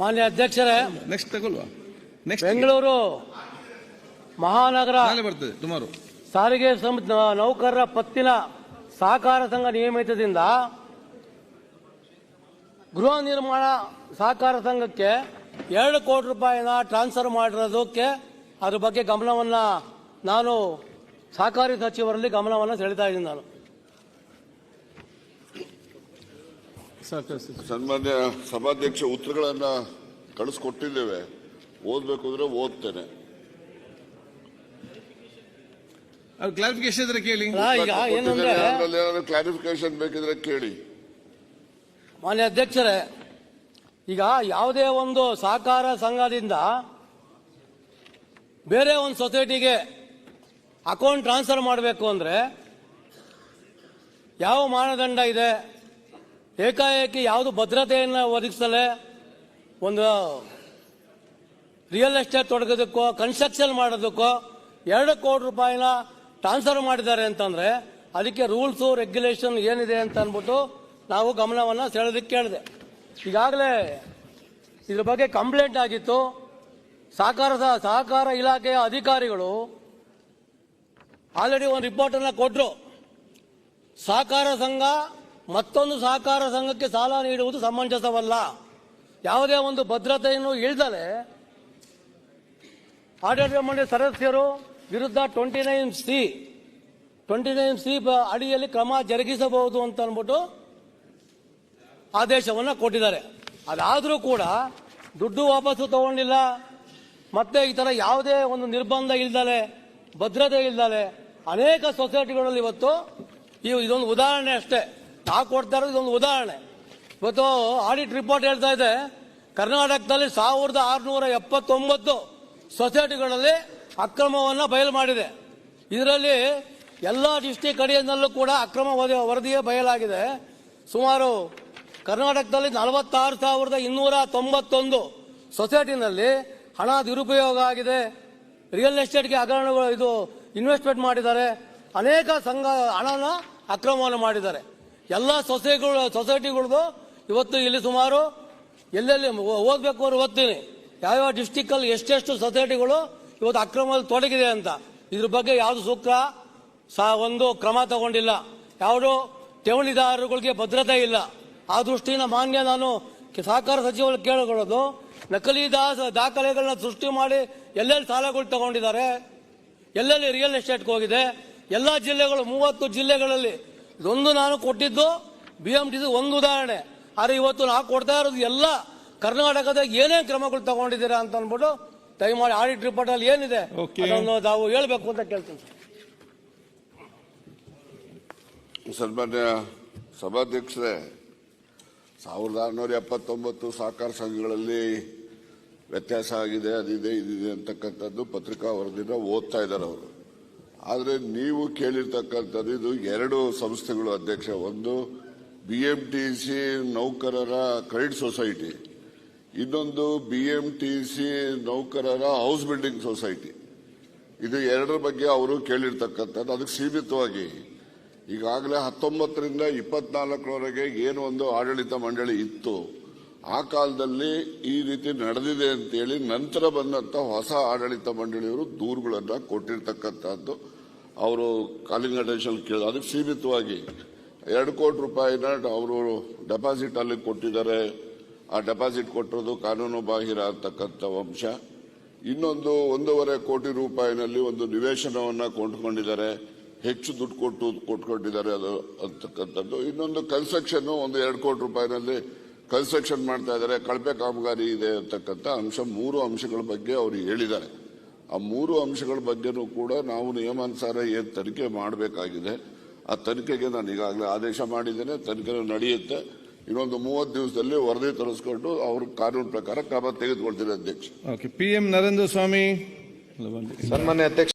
ಮಾನ್ಯ ಅಧ್ಯಕ್ಷರೇ next ತಗೊಳ್ವಾ next Bengaluru ಮಹಾನಗರ ನಾಳೆ ಬರ್ತದೆ ತುಮಾರು ಸಾರಿಗೆ ನೌಕರರ ಪತ್ತಿನ ಸಹಕಾರ ಸಂಘ ನಿಯಮಿತದಿಂದ ಗೃಹ ನಿರ್ಮಾಣ ಸಹಕಾರ ಸಂಘಕ್ಕೆ ಎರಡು ಕೋಟಿ ರೂಪಾಯಿನ ಟ್ರಾನ್ಸ್ಫರ್ ಮಾಡಿರೋದಕ್ಕೆ ಅದ್ರ ಬಗ್ಗೆ ಗಮನವನ್ನ ನಾನು ಸಹಕಾರಿ ಸಚಿವರಲ್ಲಿ ಗಮನವನ್ನು ಸೆಳೀತಾ ಇದ್ದೀನಿ ನಾನು. ಸನ್ಮಾನ್ಯ ಸಭಾಧ್ಯಕ್ಷ ಉತ್ತರಗಳನ್ನ ಕಳಿಸ್ಕೊಟ್ಟಿದ್ದೇವೆ. ಓದ್ಬೇಕು ಅಂದ್ರೆ ಓದ್ತೇನೆ. ಕ್ಲಾರಿಫಿಕೇಶನ್ ಇದ್ರೆ ಕೇಳಿ. ಅಲ್ಲ, ಈಗ ಏನಂದ್ರೆ ಅದರಲ್ಲಿ ಏನಾದ್ರು ಕ್ಲಾರಿಫಿಕೇಶನ್ ಬೇಕಿದ್ರೆ ಕೇಳಿ. ಮಾನ್ಯ ಅಧ್ಯಕ್ಷರೇ ಈಗ ಯಾವುದೇ ಒಂದು ಸಹಕಾರ ಸಂಘದಿಂದ ಬೇರೆ ಒಂದು ಸೊಸೈಟಿಗೆ ಅಕೌಂಟ್ ಟ್ರಾನ್ಸ್ಫರ್ ಮಾಡಬೇಕು ಅಂದರೆ ಯಾವ ಮಾನದಂಡ ಇದೆ? ಏಕಾಏಕಿ ಯಾವುದು ಭದ್ರತೆಯನ್ನು ಒದಗಿಸಲೇ ಒಂದು ರಿಯಲ್ ಎಸ್ಟೇಟ್ ತೊಡಗೋದಕ್ಕೋ ಕನ್ಸ್ಟ್ರಕ್ಷನ್ ಮಾಡೋದಕ್ಕೋ ಎರಡು ಕೋಟಿ ರೂಪಾಯಿನ ಟ್ರಾನ್ಸ್ಫರ್ ಮಾಡಿದ್ದಾರೆ ಅಂತಂದರೆ ಅದಕ್ಕೆ ರೂಲ್ಸು ರೆಗ್ಯುಲೇಷನ್ ಏನಿದೆ ಅಂತ ಅಂದ್ಬಿಟ್ಟು ನಾವು ಗಮನವನ್ನು ಸೆಳೆದಕ್ಕೆ ಕೇಳಿದೆ. ಈಗಾಗಲೇ ಇದ್ರ ಬಗ್ಗೆ ಕಂಪ್ಲೇಂಟ್ ಆಗಿತ್ತು. ಸಹಕಾರ ಸಹಕಾರ ಇಲಾಖೆಯ ಅಧಿಕಾರಿಗಳು ಆಲ್ರೆಡಿ ಒಂದು ರಿಪೋರ್ಟನ್ನು ಕೊಟ್ಟರು ಸಹಕಾರ ಸಂಘ ಮತ್ತೊಂದು ಸಹಕಾರ ಸಂಘಕ್ಕೆ ಸಾಲ ನೀಡುವುದು ಸಮಂಜಸವಲ್ಲ. ಯಾವುದೇ ಒಂದು ಭದ್ರತೆಯನ್ನು ಇಳ್ದಲೆ ಆಡಳಿತ ಮಂಡಳಿ ಸದಸ್ಯರು ವಿರುದ್ಧ twenty nine C, twenty nine C ಅಡಿಯಲ್ಲಿ ಕ್ರಮ ಜರುಗಿಸಬಹುದು ಅಂತ ಅಂದ್ಬಿಟ್ಟು ಆದೇಶವನ್ನು ಕೊಟ್ಟಿದ್ದಾರೆ. ಅದಾದರೂ ಕೂಡ ದುಡ್ಡು ವಾಪಸ್ಸು ತಗೊಂಡಿಲ್ಲ. ಮತ್ತೆ ಈ ಥರ ಯಾವುದೇ ಒಂದು ನಿರ್ಬಂಧ ಇಲ್ದಲೆ, ಭದ್ರತೆ ಇಲ್ದಲೆ ಅನೇಕ ಸೊಸೈಟಿಗಳಲ್ಲಿ ಇವತ್ತು ಇದೊಂದು ಉದಾಹರಣೆ ಅಷ್ಟೇ. ನಾವು ಕೊಡ್ತಾ ಇರೋದು ಇದೊಂದು ಉದಾಹರಣೆ. ಇವತ್ತು ಆಡಿಟ್ ರಿಪೋರ್ಟ್ ಹೇಳ್ತಾ ಇದೆ, ಕರ್ನಾಟಕದಲ್ಲಿ ಸಾವಿರದ ಆರುನೂರ ಎಪ್ಪತ್ತೊಂಬತ್ತು ಸೊಸೈಟಿಗಳಲ್ಲಿ ಅಕ್ರಮವನ್ನು ಬಯಲು ಮಾಡಿದೆ. ಇದರಲ್ಲಿ ಎಲ್ಲ ಡಿಸ್ಟಿಕ್ ಅಡಿಯಲ್ಲೂ ಕೂಡ ಅಕ್ರಮ ವರದಿ- ವರದಿಯೇ ಬಯಲಾಗಿದೆ. ಸುಮಾರು ಕರ್ನಾಟಕದಲ್ಲಿ ನಲವತ್ತಾರು ಸಾವಿರದ ಇನ್ನೂರ ತೊಂಬತ್ತೊಂದು ಸೊಸೈಟಿನಲ್ಲಿ ಹಣ ದುರುಪಯೋಗ ಆಗಿದೆ. ರಿಯಲ್ ಎಸ್ಟೇಟ್ಗೆ ಹಗರಣಗಳು, ಇದು ಇನ್ವೆಸ್ಟ್ಮೆಂಟ್ ಮಾಡಿದ್ದಾರೆ. ಅನೇಕ ಸಂಘ ಹಣನ ಅಕ್ರಮವನ್ನು ಮಾಡಿದ್ದಾರೆ. ಎಲ್ಲ ಸೊಸೈಟಿಗಳು ಸೊಸೈಟಿಗಳದು ಇವತ್ತು ಇಲ್ಲಿ ಸುಮಾರು ಎಲ್ಲೆಲ್ಲಿ ಓದ್ಬೇಕು ಅವ್ರು ಓದ್ತೀನಿ. ಯಾವ್ಯಾವ ಡಿಸ್ಟಿಕ್ಕಲ್ಲಿ ಎಷ್ಟೆಷ್ಟು ಸೊಸೈಟಿಗಳು ಇವತ್ತು ಅಕ್ರಮದಲ್ಲಿ ತೊಡಗಿದೆ ಅಂತ. ಇದ್ರ ಬಗ್ಗೆ ಯಾವುದು ಸೂಕ್ತ? ಸಹ ಒಂದು ಕ್ರಮ ತಗೊಂಡಿಲ್ಲ. ಯಾವುದು ಠೇವಣಿದಾರರುಗಳಿಗೆ ಭದ್ರತೆ ಇಲ್ಲ. ಆ ದೃಷ್ಟಿಯಿಂದ ಮಾನ್ಯ ನಾನು ಸಹಕಾರ ಸಚಿವರು ಕೇಳಿಕೊಳ್ಳೋದು, ನಕಲಿ ದಾಖಲೆಗಳನ್ನ ಸೃಷ್ಟಿ ಮಾಡಿ ಎಲ್ಲೆಲ್ಲಿ ಸಾಲಗಳು ತಗೊಂಡಿದ್ದಾರೆ, ಎಲ್ಲೆಲ್ಲಿ ರಿಯಲ್ ಎಸ್ಟೇಟ್ಗೆ ಹೋಗಿದೆ, ಎಲ್ಲ ಜಿಲ್ಲೆಗಳು, ಮೂವತ್ತು ಜಿಲ್ಲೆಗಳಲ್ಲಿ ಇದೊಂದು ನಾನು ಕೊಟ್ಟಿದ್ದು ಬಿ ಎಂ ಟಿ ಒಂದು ಉದಾಹರಣೆ. ಆದರೆ ಇವತ್ತು ನಾವು ಕೊಡ್ತಾ ಇರೋದು ಎಲ್ಲ ಕರ್ನಾಟಕದ ಏನೇ ಕ್ರಮಗಳು ತಗೊಂಡಿದ್ದೀರಾ ಅಂತ ಅಂದ್ಬಿಟ್ಟು ದಯಮಾಡಿ ಆಡಿಟ್ ರಿಪೋರ್ಟ್ ಅಲ್ಲಿ ಏನಿದೆ ನಾವು ಹೇಳ್ಬೇಕು ಅಂತ ಕೇಳ್ತೀನಿ. ಸನ್ಮಾನ್ಯ ಸಭಾಧ್ಯಕ್ಷರೇ ಸಾವಿರದ ಆರುನೂರ ಎಪ್ಪತ್ತೊಂಬತ್ತು ಸಹಕಾರ ಸಂಘಗಳಲ್ಲಿ ವ್ಯತ್ಯಾಸ ಆಗಿದೆ ಅದಿದೆ ಇದಿದೆ ಅಂತಕ್ಕಂಥದ್ದು ಪತ್ರಿಕಾ ವರದಿನ ಓದ್ತಾ ಇದ್ದಾರೆ ಅವರು. ಆದರೆ ನೀವು ಕೇಳಿರ್ತಕ್ಕಂಥದ್ದು, ಇದು ಎರಡು ಸಂಸ್ಥೆಗಳು ಅಧ್ಯಕ್ಷ. ಒಂದು ಬಿ ಎಂ ಟಿ ಸಿ ನೌಕರರ ಕ್ರೆಡಿಟ್ ಸೊಸೈಟಿ ಇನ್ನೊಂದು ಬಿ ಎಂ ಟಿ ಸಿ ನೌಕರರ ಹೌಸ್ ಬಿಲ್ಡಿಂಗ್ ಸೊಸೈಟಿ ಇದು ಎರಡರ ಬಗ್ಗೆ ಅವರು ಕೇಳಿರ್ತಕ್ಕಂಥದ್ದು. ಅದಕ್ಕೆ ಸೀಮಿತವಾಗಿ, ಈಗಾಗಲೇ ಹತ್ತೊಂಬತ್ತರಿಂದ ಇಪ್ಪತ್ನಾಲ್ಕರವರೆಗೆ ಏನು ಒಂದು ಆಡಳಿತ ಮಂಡಳಿ ಇತ್ತು, ಆ ಕಾಲದಲ್ಲಿ ಈ ರೀತಿ ನಡೆದಿದೆ ಅಂತೇಳಿ ನಂತರ ಬಂದಂಥ ಹೊಸ ಆಡಳಿತ ಮಂಡಳಿಯವರು ದೂರುಗಳನ್ನು ಕೊಟ್ಟಿರ್ತಕ್ಕಂಥದ್ದು. ಅವರು ಕಾಲಿಂಗ್ ಅಟೆನ್ಷನ್ ಕೇಳಿದ್ರು. ಅದಕ್ಕೆ ಸೀಮಿತವಾಗಿ ಎರಡು ಕೋಟಿ ರೂಪಾಯಿನ ಅವರು ಡೆಪಾಸಿಟ್ ಅಲ್ಲಿ ಕೊಟ್ಟಿದ್ದಾರೆ. ಆ ಡೆಪಾಸಿಟ್ ಕೊಟ್ಟಿರೋದು ಕಾನೂನು ಬಾಹಿರ ಅಂತಕ್ಕಂಥ ಅಂಶ. ಇನ್ನೊಂದು ಒಂದೂವರೆ ಕೋಟಿ ರೂಪಾಯಿನಲ್ಲಿ ಒಂದು ನಿವೇಶನವನ್ನು ಕೊಂಡುಕೊಂಡಿದ್ದಾರೆ. ಹೆಚ್ಚು ದುಡ್ಡು ಕೊಟ್ಟು ಕೊಟ್ಕೊಂಡಿದ್ದಾರೆ ಅದು ಅಂತಕ್ಕಂಥದ್ದು. ಇನ್ನೊಂದು ಕನ್ಸ್ಟ್ರಕ್ಷನ್ ಒಂದು ಎರಡು ಕೋಟಿ ರೂಪಾಯಿನಲ್ಲಿ ಕನ್ಸ್ಟ್ರಕ್ಷನ್ ಮಾಡ್ತಾ ಇದ್ದಾರೆ. ಕಳಪೆ ಕಾಮಗಾರಿ ಇದೆ ಅಂತಕ್ಕಂಥ ಅಂಶ, ಮೂರು ಅಂಶಗಳ ಬಗ್ಗೆ ಅವರು ಹೇಳಿದ್ದಾರೆ. ಆ ಮೂರು ಅಂಶಗಳ ಬಗ್ಗೆನೂ ಕೂಡ ನಾವು ನಿಯಮಾನುಸಾರ ಏನು ತನಿಖೆ ಮಾಡಬೇಕಾಗಿದೆ ಆ ತನಿಖೆಗೆ ನಾನು ಈಗಾಗಲೇ ಆದೇಶ ಮಾಡಿದ್ದೇನೆ ತನಿಖೆ ನಡೆಯುತ್ತೆ. ಇನ್ನೊಂದು ಮೂವತ್ತು ದಿವಸದಲ್ಲಿ ವರದಿ ತರಿಸ್ಕೊಂಡು ಅವ್ರ ಕಾನೂನು ಪ್ರಕಾರ ಕ್ರಮ ತೆಗೆದುಕೊಳ್ತೀನಿ ಅಧ್ಯಕ್ಷ. Okay P M Narendra Swamy. ಸನ್ಮಾನ್ಯ ಅಧ್ಯಕ್ಷ